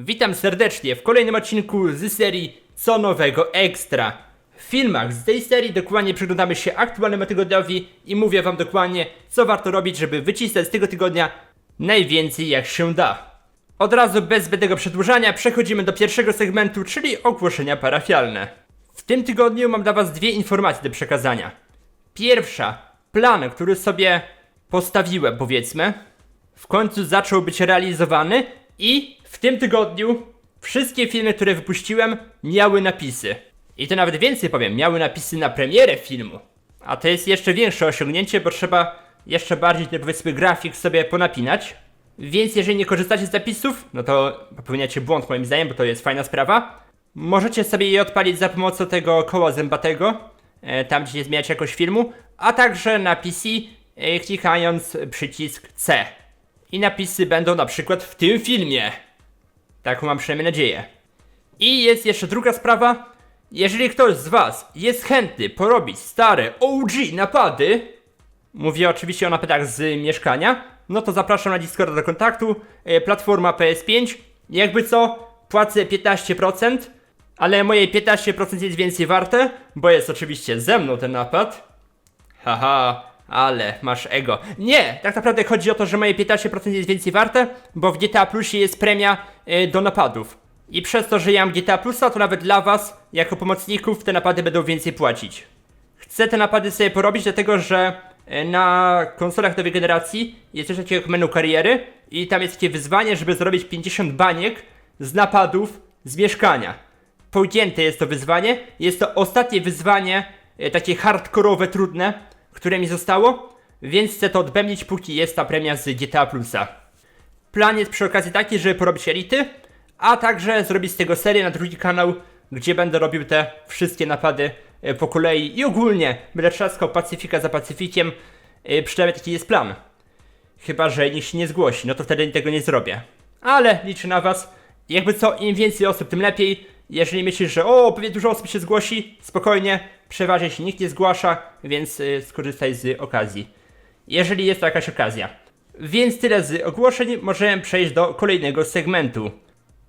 Witam serdecznie w kolejnym odcinku z serii Co Nowego Ekstra. W filmach z tej serii dokładnie przyglądamy się aktualnemu tygodniowi i mówię wam dokładnie, co warto robić, żeby wycisnąć z tego tygodnia najwięcej jak się da. Od razu bez zbędnego przedłużania przechodzimy do pierwszego segmentu, czyli ogłoszenia parafialne. W tym tygodniu mam dla was dwie informacje do przekazania. Pierwsza, plan, który sobie postawiłem, powiedzmy, w końcu zaczął być realizowany i w tym tygodniu wszystkie filmy, które wypuściłem, miały napisy. I to nawet więcej powiem, miały napisy na premierę filmu. A to jest jeszcze większe osiągnięcie, bo trzeba jeszcze bardziej ten powiedzmy grafik sobie ponapinać. Więc jeżeli nie korzystacie z zapisów, no to popełniacie błąd moim zdaniem, bo to jest fajna sprawa. Możecie sobie je odpalić za pomocą tego koła zębatego, e, tam gdzie zmieniacie jakoś filmu, a także na PC e, klikając przycisk C. I napisy będą na przykład w tym filmie. Taką mam przynajmniej nadzieję. I jest jeszcze druga sprawa. Jeżeli ktoś z Was jest chętny porobić stare OG napady, mówię oczywiście o napadach z mieszkania, no to zapraszam na Discorda do kontaktu. E, Platforma PS5. Jakby co, płacę 15%, ale moje 15% jest więcej warte, bo jest oczywiście ze mną ten napad. Haha, ale masz ego. Nie, tak naprawdę chodzi o to, że moje 15% jest więcej warte, bo w GTA Plusie jest premia e, do napadów. I przez to, że ja mam GTA Plusa, to nawet dla was, jako pomocników, te napady będą więcej płacić. Chcę te napady sobie porobić, dlatego że e, na konsolach nowej generacji jest coś takiego jak menu kariery i tam jest takie wyzwanie, żeby zrobić 50 baniek z napadów z mieszkania. Pogięte jest to wyzwanie. Jest to ostatnie wyzwanie, e, takie hardkorowe, trudne, które mi zostało, więc chcę to odbębnić, póki jest ta premia z GTA Plusa. Plan jest przy okazji taki, żeby porobić elity, a także zrobić z tego serię na drugi kanał, gdzie będę robił te wszystkie napady e, po kolei i ogólnie będę trzaskał Pacyfika za Pacyfikiem, e, przynajmniej taki jest plan. Chyba, że nikt się nie zgłosi, no to wtedy tego nie zrobię. Ale liczę na was. Jakby co, im więcej osób, tym lepiej. Jeżeli myślisz, że o, pewnie dużo osób się zgłosi, spokojnie, przeważnie się nikt nie zgłasza, więc y, skorzystaj z okazji. Jeżeli jest to jakaś okazja. Więc tyle z ogłoszeń, możemy przejść do kolejnego segmentu.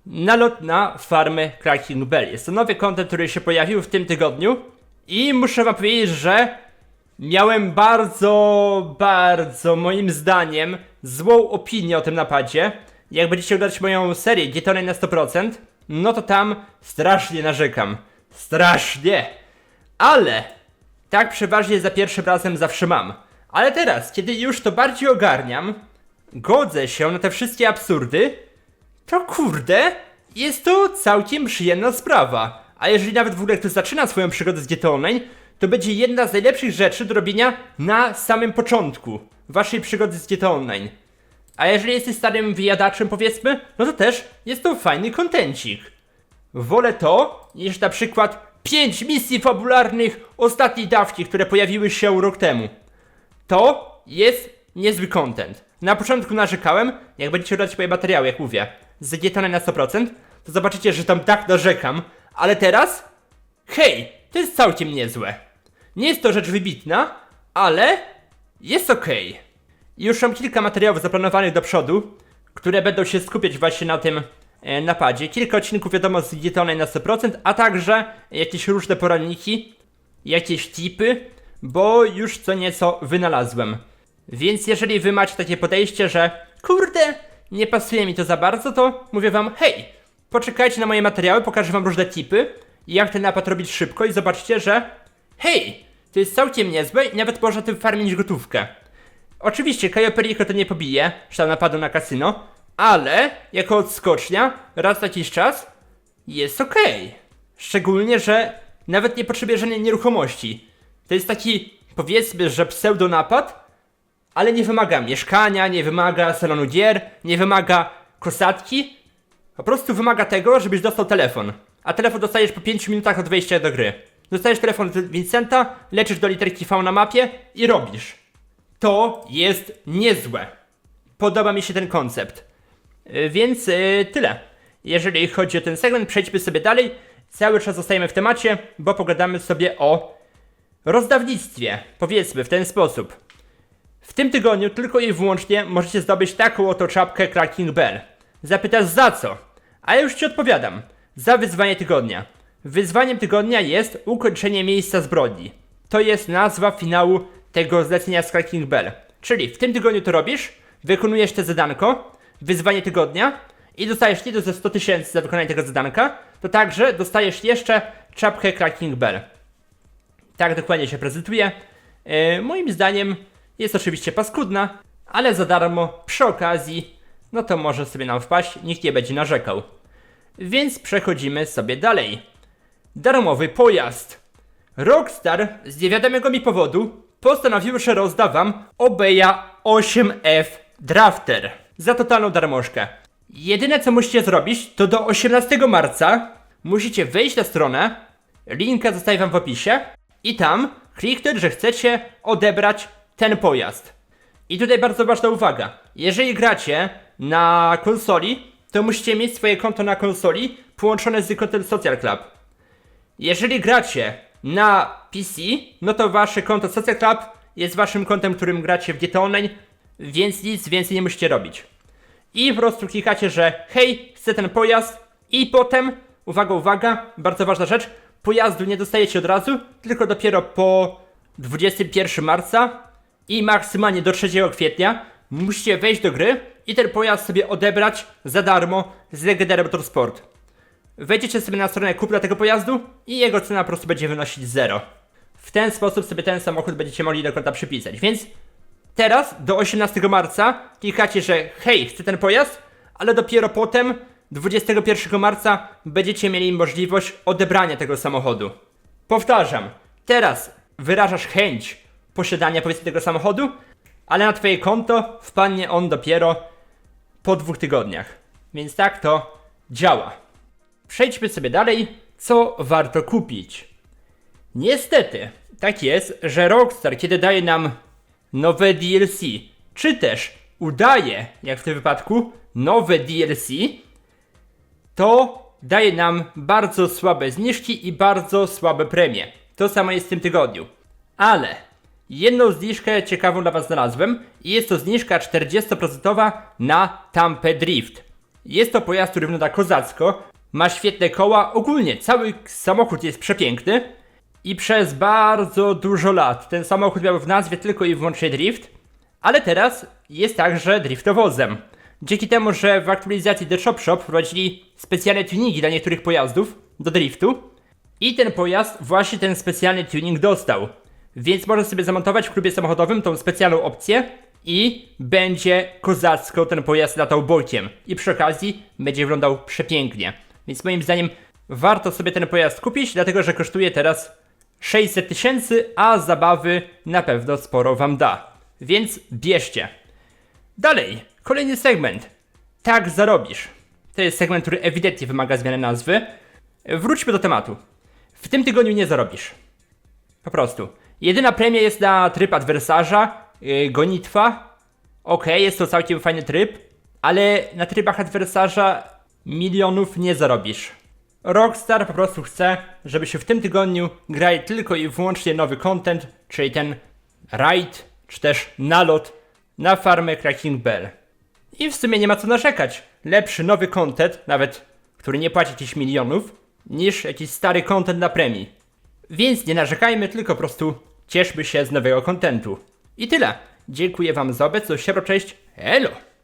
Nalot na farmę Cracking Bell. Jest to nowy content, który się pojawił w tym tygodniu i muszę wam powiedzieć, że miałem bardzo, bardzo moim zdaniem złą opinię o tym napadzie. Jak będziecie oglądać moją serię Gietone na 100%, no to tam strasznie narzekam. Strasznie! Ale tak przeważnie za pierwszym razem zawsze mam. Ale teraz, kiedy już to bardziej ogarniam, godzę się na te wszystkie absurdy, to kurde, jest to całkiem przyjemna sprawa. A jeżeli nawet w ogóle ktoś zaczyna swoją przygodę z GT Online, to będzie jedna z najlepszych rzeczy do robienia na samym początku waszej przygody z GT Online. A jeżeli jesteś starym wyjadaczem, powiedzmy, no to też jest to fajny kontencik. Wolę to, niż na przykład 5 misji fabularnych ostatniej dawki, które pojawiły się rok temu. To jest niezły content. Na początku narzekałem, jak będziecie oglądać moje materiały, jak mówię, z Gietane na 100%, to zobaczycie, że tam tak narzekam, ale teraz, hej, to jest całkiem niezłe. Nie jest to rzecz wybitna, ale jest okej. Już mam kilka materiałów zaplanowanych do przodu, które będą się skupiać właśnie na tym e, napadzie. Kilka odcinków wiadomo z Gietone na 100%, a także jakieś różne poradniki, jakieś tipy, bo już co nieco wynalazłem. Więc jeżeli wy macie takie podejście, że kurde, nie pasuje mi to za bardzo, to mówię wam, hej, poczekajcie na moje materiały, pokażę wam różne tipy, jak ten napad robić szybko i zobaczycie, że hej, to jest całkiem niezłe i nawet można tym farmić gotówkę. Oczywiście Cayo Perico to nie pobije, że tam napadu na kasyno, ale jako odskocznia, raz na jakiś czas, jest okej. Szczególnie, że nawet nie potrzebuje żadnej nieruchomości. To jest taki, powiedzmy, że pseudonapad, ale nie wymaga mieszkania, nie wymaga salonu gier, nie wymaga kosatki. Po prostu wymaga tego, żebyś dostał telefon. A telefon dostajesz po 5 minutach od wejścia do gry. Dostajesz telefon od Vincenta, lecisz do literki V na mapie i robisz. To jest niezłe. Podoba mi się ten koncept. Y, Więc y, tyle. Jeżeli chodzi o ten segment, przejdźmy sobie dalej. Cały czas zostajemy w temacie, bo pogadamy sobie o rozdawnictwie. Powiedzmy w ten sposób. W tym tygodniu tylko i wyłącznie możecie zdobyć taką oto czapkę Cracking Bell. Zapytasz za co? A ja już ci odpowiadam. Za wyzwanie tygodnia. Wyzwaniem tygodnia jest ukończenie miejsca zbrodni. To jest nazwa finału tego zlecenia z Cracking Bell. Czyli w tym tygodniu to robisz, wykonujesz te zadanko, wyzwanie tygodnia i dostajesz nie ze 100 tysięcy za wykonanie tego zadanka, to także dostajesz jeszcze czapkę Cracking Bell. Tak dokładnie się prezentuje. E, moim zdaniem jest oczywiście paskudna, ale za darmo, przy okazji, no to może sobie nam wpaść, nikt nie będzie narzekał. Więc przechodzimy sobie dalej. Darmowy pojazd. Rockstar z niewiadomego mi powodu postanowił, że rozda wam Obeya 8F Drafter za totalną darmożkę. Jedyne co musicie zrobić, to do 18 marca musicie wejść na stronę, linka zostawię wam w opisie i tam kliknąć, że chcecie odebrać ten pojazd. I tutaj bardzo ważna uwaga. Jeżeli gracie na konsoli, to musicie mieć swoje konto na konsoli połączone z kontem Social Club. Jeżeli gracie na PC, no to wasze konto Social Club jest waszym kontem, którym gracie w GTA Online, więc nic więcej nie musicie robić. I po prostu klikacie, że hej, chcę ten pojazd i potem, uwaga, uwaga, bardzo ważna rzecz, pojazdu nie dostajecie od razu, tylko dopiero po 21 marca i maksymalnie do 3 kwietnia musicie wejść do gry i ten pojazd sobie odebrać za darmo z Legendary Motorsport. Wejdziecie sobie na stronę kupna tego pojazdu i jego cena po prostu będzie wynosić 0. W ten sposób sobie ten samochód będziecie mogli do konta przypisać, więc teraz do 18 marca klikacie, że hej, chcę ten pojazd, ale dopiero potem 21 marca będziecie mieli możliwość odebrania tego samochodu. Powtarzam, teraz wyrażasz chęć posiadania powiedzmy tego samochodu, ale na twoje konto wpadnie on dopiero po dwóch tygodniach. Więc tak to działa. Przejdźmy sobie dalej, co warto kupić. Niestety, tak jest, że Rockstar, kiedy daje nam nowe DLC, czy też udaje, jak w tym wypadku, nowe DLC, to daje nam bardzo słabe zniżki i bardzo słabe premie. To samo jest w tym tygodniu. Ale jedną zniżkę ciekawą dla Was znalazłem i jest to zniżka 40% na Tampa Drift. Jest to pojazd, który wygląda kozacko, ma świetne koła, ogólnie cały samochód jest przepiękny i przez bardzo dużo lat ten samochód miał w nazwie tylko i wyłącznie drift, ale teraz jest także driftowozem. Dzięki temu, że w aktualizacji The Shop Shop wprowadzili specjalne tuningi dla niektórych pojazdów do driftu i ten pojazd właśnie ten specjalny tuning dostał. Więc można sobie zamontować w klubie samochodowym tą specjalną opcję i będzie kozacko ten pojazd latał bokiem. I przy okazji będzie wyglądał przepięknie. Więc moim zdaniem warto sobie ten pojazd kupić, dlatego że kosztuje teraz 600 tysięcy, a zabawy na pewno sporo wam da. Więc bierzcie. Dalej, kolejny segment. Tak zarobisz. To jest segment, który ewidentnie wymaga zmiany nazwy. Wróćmy do tematu. W tym tygodniu nie zarobisz. Po prostu. Jedyna premia jest na tryb adwersarza, yy, gonitwa. Ok, jest to całkiem fajny tryb, ale na trybach adwersarza milionów nie zarobisz. Rockstar po prostu chce, żeby się w tym tygodniu grali tylko i wyłącznie nowy content, czyli ten raid, czy też nalot na farmę Cracking Bell. I w sumie nie ma co narzekać. Lepszy nowy content, nawet który nie płaci jakichś milionów, niż jakiś stary content na premii. Więc nie narzekajmy, tylko po prostu cieszmy się z nowego kontentu. I tyle. Dziękuję Wam za obecność, cześć, elo!